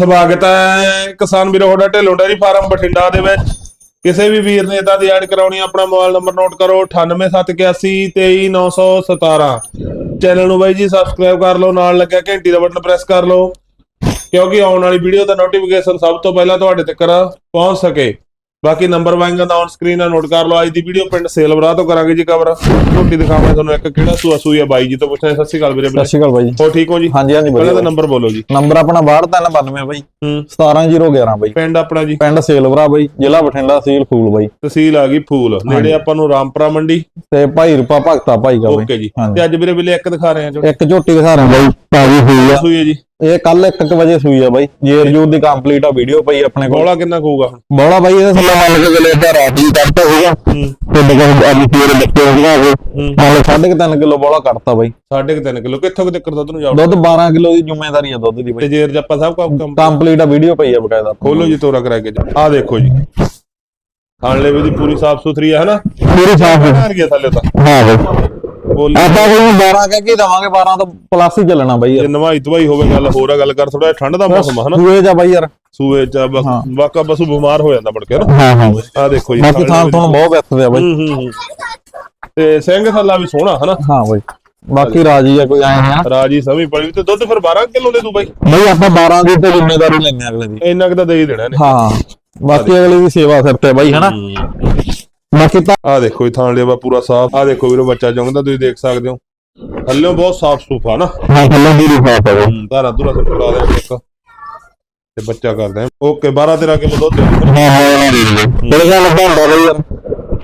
ਸਵਾਗਤ ਹੈ। ਕਿਸਾਨ ਵੀਰੋ, ਤੁਹਾਡਾ ਢਿੱਲੋਂ ਡੈਰੀ ਫਾਰਮ ਬਠਿੰਡਾ ਦੇ ਵਿੱਚ। ਕਿਸੇ ਵੀ ਵੀਰ ਨੇ ਇਦਾਂ ਦੀ ਐਡ ਕਰਾਉਣੀ ਆਪਣਾ ਮੋਬਾਈਲ ਨੰਬਰ ਨੋਟ ਕਰੋ 9871823917 ਚੈਨਲ ਨੂੰ ਬਾਈ ਜੀ ਸਬਸਕ੍ਰਾਈਬ ਕਰ ਲਓ, ਨਾਲ ਲੱਗਿਆ ਘੰਟੀ ਦਾ ਬਟਨ ਪ੍ਰੈਸ ਕਰ ਲਓ। ਕਿਉਂਕਿ ਆਉਣ ਵਾਲੀ ਵੀਡੀਓ ਦਾ ਨੋਟੀਫਿਕੇਸ਼ਨ ਸਭ ਤੋਂ ਪਹਿਲਾਂ ਤੁਹਾਡੇ ਤੱਕ ਪਹੁੰਚ ਸਕੇ। ਬਾਕੀ ਨੰਬਰ ਵਾਂਗਾ ਦਾ ਔਨ ਸਕਰੀਨ ਨੋਟ ਕਰ ਲਓ ਅੱਜ ਦੀ ਵੀਡੀਓ ਪਿੰਡ ਸੇਲਵਰਾ ਤੋਂ ਕਰਾਂਗੇ ਜੀ ਕਵਰ ਝੋਟੀ ਦਿਖਾਵਾਂਗੇ ਤੁਹਾਨੂੰ ਇੱਕ ਕਿਹੜਾ ਸੂਆ ਸੂਈ ਆ ਬਾਈ ਜੀ ਤੋਂ ਪੁੱਛਣਾ ਸਤਿ ਸ਼੍ਰੀ ਅਕਾਲ ਵੀਰੇ ਸਤਿ ਸ਼੍ਰੀ ਅਕਾਲ ਬਾਈ ਹੋ ਠੀਕ ਹੋ ਜੀ? ਹਾਂਜੀ ਹਾਂਜੀ ਪਹਿਲਾਂ ਤਾਂ ਨੰਬਰ ਬੋਲੋ ਜੀ। ਨੰਬਰ ਆਪਣਾ 62392 ਬਾਈ। ਹੂੰ। 17011 ਬਾਈ। ਪਿੰਡ ਆਪਣਾ ਜੀ। ਪਿੰਡ ਸੇਲਵਰਾ ਬਾਈ ਜ਼ਿਲ੍ਹਾ ਬਠਿੰਡਾ ਤਹਿਸੀਲ ਫੂਲ ਬਾਈ। ਤਹਿਸੀਲ ਆ ਗਈ ਫੂਲ। ਨੇੜੇ ਆਪਾਂ ਨੂੰ ਰਾਮਪੁਰਾ ਮੰਡੀ। ਤੇ ਭਾਈ ਰੂਪਾ ਭਗਤਾ ਭਾਈ ਦਾ ਬਾਈ। ਓਕੇ ਜੀ। ਤੇ ਅੱਜ ਵੀਰੇ ਵੇਲੇ ਇੱਕ ਦਿਖਾ ਰਹੇ ਆ ਇੱਕ ਝੋਟੀ ਦਿਖਾ ਰਹੇ ਬਾਈ। ਤਾਜੀ ਹੋਈ ਆ। ਸੂਈ ਹੈ ਜੀ। ਇਹ ਕੱਲ 1 ਵਜੇ ਸੂਈ ਆ ਬਾਈ। ਜੇਰ ਜੂਰ ਦੀ ਕੰਪਲੀਟ ਆ ਵੀਡੀਓ ਪਈ ਆਪਣੇ ਕੋਲ। ਬੋਲਾ ਕਿੰਨਾ ਕਹੂਗਾ ਹੁਣ? ਬੋਲਾ ਬਾਈ ਇਹਦੇ ਥੱਲੇ ਮੰਨ ਕੇ ਚਲੇ ਤਾਂ ਰਾਤ ਹੀ ਕੱਟਦਾ ਹੋਊਗਾ ਹੂੰ। ਤੇ ਦੇਖੋ ਅੱਜ ਸਵੇਰੇ ਬੱਚੇ ਹੋ ਗਿਆ ਉਹ ਹੂੰ। ਮੰਨ ਲਓ 3.5 ਕਿਲੋ ਬੋਲਾ ਕੱਟਤਾ ਬਾਈ। 3.5 ਕਿਲੋ। ਕਿੱਥੋਂ ਕਿ ਤੱਕ ਦੁੱਧ ਨੂੰ ਜਾਓ ਦੁੱਧ 12 ਕਿਲੋ ਦੀ ਜ਼ਿੰਮੇਵਾਰੀ ਆ ਦੁੱਧ ਦੀ ਤੇ ਬਾਈ ਜੇਰ ਜੱਪਾ ਸਾਹਿਬ ਕੰਪਲੀਟ ਆ ਵੀਡੀਓ ਪਈ ਆ ਬਕਾਇਦਾ। ਖੋਲੋ ਜੀ ਤੋਰਾ ਕਰਾ ਕੇ ਆ ਦੇਖੋ ਜੀ। ਖਾਣ ਲੈਵੇ ਦੀ ਪੂਰੀ ਸਾਫ਼ ਸੁਥਰੀ ਹੈ ਹਨਾ? ਪੂਰੀ ਸਾਫ਼ ਆ ਗਿਆ ਥੱਲੇ ਤਾਂ। ਹਾਂ ਬਾਈ। ਬੋਲ। ਆਪਾਂ ਕੋਈ 12 ਕਹਿ ਕੇ ਦਵਾਂਗੇ 12 ਤੋਂ ਪਲੱਸ ਹੀ ਚੱਲਣਾ ਬਾਈ ਜੇ ਯਾਰ ਨਵਾਈ ਤਵਾਈ ਹੋਵੇ ਗੱਲ ਹੋਰ ਆ ਗੱਲ ਕਰ ਥੋੜਾ ਠੰਡ ਦਾ ਮੌਸਮ ਆ ਹਨਾ? ਸੂਏ ਜਾ ਬਾਈ ਯਾਰ। ਸੂਏ ਚ ਹਾਂ। ਵਾਕਾ ਬਸੂ ਬਿਮਾਰ ਹੋ ਜਾਂਦਾ ਮੁੜ ਕੇ ਹਨਾ? ਹਾਂ ਹਾਂ। ਆ ਦੇਖੋ ਜੀ ਬਾਕੀ ਥਾਂ ਤੁਹਾਨੂੰ ਬਹੁਤ ਬੈਸਟ ਆ ਬਾਈ। ਹੂੰ ਹੂੰ ਹੂੰ। ਤੇ ਸਿੰਘ ਥੱਲਾ ਵੀ ਸੋਹਣਾ ਹਨਾ? ਹਾਂ ਬਾਈ। ਬਾਕੀ ਰਾਜੀ ਆ ਕੋਈ ਆਇਆ ਨਾ ਰਾਜੀ ਸਮੀ ਪੜੀ ਤੇ ਦੁੱਧ ਫਿਰ 12 ਕਿਲੋ ਦੇ ਦੂ ਬਾਈ। ਬਈ ਆਪਾਂ 12 ਦੀ ਤੇ ਜ਼ਿੰਮੇਵਾਰੀ ਲੈਣੇ ਅਗਲੇ ਦੀ। ਇੰਨਾ ਕੁ ਤਾਂ ਦੇ ਹੀ ਦੇਣਾ ਨੇ ਹਾਂ। ਬਾਕੀ ਅਗਲੇ ਦੀ ਸੇਵਾ ਸਿਰ ਤੇ ਬਾਈ ਹਨਾ? ਬਾਕੀ ਤਾਂ ਆ ਦੇਖੋ ਇਹ ਥਾਂ ਲਿਆ ਪੂਰਾ ਸਾਫ਼। ਆ ਦੇਖੋ ਵੀਰੋ ਬੱਚਾ ਜੰਗਦਾ ਤੁਸੀਂ ਦੇਖ ਸਕਦੇ ਹੋ। ਥੱਲੇ ਬਹੁਤ ਸਾਫ਼ ਸੁਥਰਾ ਨਾ। ਹਾਂ ਥੱਲੇ ਰਿਫਾਤ ਆ ਬਾਈ ਧਾਰਾ ਧੁਰਾ ਤੇ ਪੜਾ ਦੇ ਇੱਕ। ਤੇ ਬੱਚਾ ਕਰਦੇ ਓਕੇ 12 13 ਕਿਲੋ ਦੁੱਧ। ਹਾਂ ਹਾਂ ਤੇਰੇ ਨਾਲ ਬੰਦਾ ਬਾਈ ਯਾਰ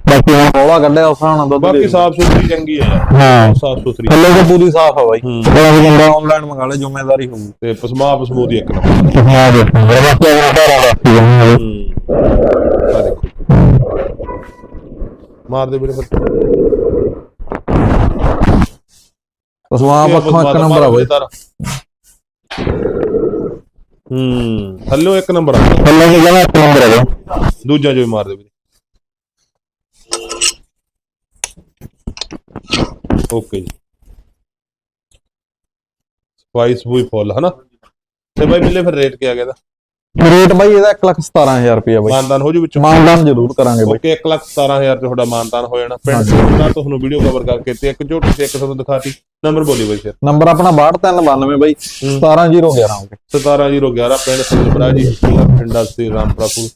ਬਾਕੀ ਹੁਣ ਕੋਲਾ ਕੱਢਿਆ ਉਸ ਨਾਲ ਦੁੱਧ ਬਾਕੀ ਸਾਫ਼ ਸੁਥਰੀ ਚੰਗੀ ਹੈ ਯਾਰ। ਹਾਂ। ਸਾਫ਼ ਸੁਥਰੀ। ਥੱਲੇ ਤਾਂ ਪੂਰੀ ਸਾਫ਼ ਆ ਬਾਈ। ਹੂੰ। ਬੜਾ ਬੰਦਾ ਆਨਲਾਈਨ ਮੰਗਾ ਲੈ ਜ਼ਿੰਮੇਵਾਰੀ ਹੋਊ ਤੇ ਪਸਮਾ ਪਸਮੂ ਦੀ ਇੱਕ ਨੰਬਰ। ਹਾਂ ਦੇਖੋ। ਧਾਰਾ ਰੱਖੀ ਆ ਦੇਖੋ ਮਾਰ ਦੇ ਵੀਰੇ ਫਿਰ ਉਸਵਾ ਪੱਖੋਂ ਇੱਕ ਨੰਬਰ ਆ ਬਾਈ। ਹੂੰ ਥੱਲੇ ਇੱਕ ਨੰਬਰ ਆ। ਥੱਲੇ ਦੀ ਜਗ੍ਹਾ ਇੱਕ ਨੰਬਰ ਆ ਦੂਜਾ ਜੋ ਵੀ ਮਾਰ ਦੇ ਵੀਰੇ। ਓਕੇ ਜੀ। ਸਪਾਈਸ ਵੀ ਫੁੱਲ ਹਨਾ? ਤੇ ਬਾਈ ਮਿਲੇ ਫਿਰ ਰੇਟ ਕੀ ਆ ਗਿਆ ਦਾ ਰੇਟ ਬਾਈ ਇਹਦਾ 117000 ਰੁਪਇਆ ਬਾਈ। ਮਾਨਦਾਨ ਹੋ ਜੂ ਵਿੱਚੋਂ। ਮਾਨਦਾਨ ਜ਼ਰੂਰ ਕਰਾਂਗੇ ਬਾਈ। ਓਕੇ 1 ਲੱਖ 17000 ਤੇ ਤੁਹਾਡਾ ਮਾਨਦਾਨ ਹੋ ਜਾਣਾ। ਪਿੰਡ ਦਾ ਤੁਹਾਨੂੰ ਵੀਡੀਓ ਕਵਰ ਕਰਕੇ ਤੇ ਇੱਕ ਝੋਟੀ ਤੇ ਇੱਕ ਤੁਹਾਨੂੰ ਦਿਖਾਤੀ। ਨੰਬਰ ਬੋਲੀ ਬਾਈ ਫਿਰ। ਨੰਬਰ ਆਪਣਾ 6292 ਬਾਈ। 17011 ਹੋ ਗਿਆ 17011 ਪਿੰਡ ਸਿੰਗਪੁਰਾ ਜੀ ਪਿੰਡਾ ਸੀ ਰਾਮਪੁਰਾ ਫੂਲ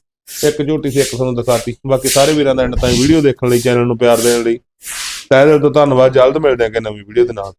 ਇੱਕ ਝੋਟੀ ਸੀ ਇੱਕ ਤੁਹਾਨੂੰ ਦਿਖਾਤੀ। ਬਾਕੀ ਸਾਰੇ ਵੀਰਾਂ ਦਾ ਐਂਡ ਤਾਈਂ ਵੀਡੀਓ ਦੇਖਣ ਲਈ ਚੈਨਲ ਨੂੰ ਪਿਆਰ ਦੇਣ ਲਈ। ਤਹਿ ਦਿਲ ਤੋਂ ਧੰਨਵਾਦ ਜਲਦ ਮਿਲਦੇ ਹਾਂ ਕਿ ਨਵੀਂ ਵੀਡੀਓ ਦੇ ਨਾਲ।